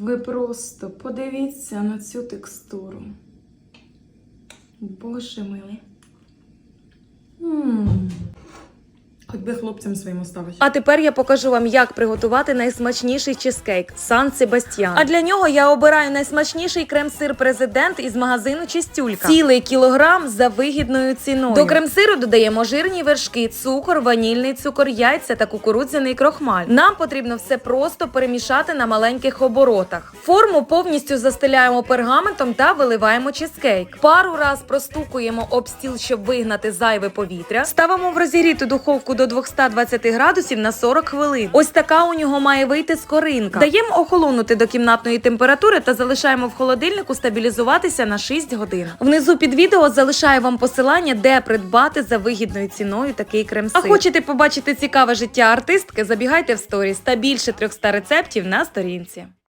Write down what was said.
Ви просто подивіться на цю текстуру. Боже милий. Хоч би хлопцям своїм оставити. А тепер я покажу вам, як приготувати найсмачніший чизкейк Сан Себастьян. А для нього я обираю найсмачніший крем-сир президент із магазину Чистюлька. Цілий кілограм за вигідною ціною. До крем-сиру додаємо жирні вершки, цукор, ванільний цукор, яйця та кукурудзяний крохмаль. Нам потрібно все просто перемішати на маленьких оборотах. Форму повністю застеляємо пергаментом та виливаємо чизкейк. Пару раз простукуємо об стіл, щоб вигнати зайве повітря. Ставимо в розігріту духовку до 220 градусів на 40 хвилин. Ось така у нього має вийти скоринка. Даємо охолонути до кімнатної температури та залишаємо в холодильнику стабілізуватися на 6 годин. Внизу під відео залишаю вам посилання, де придбати за вигідною ціною такий крем-сир. А хочете побачити цікаве життя артистки? Забігайте в сторіс та більше 300 рецептів на сторінці.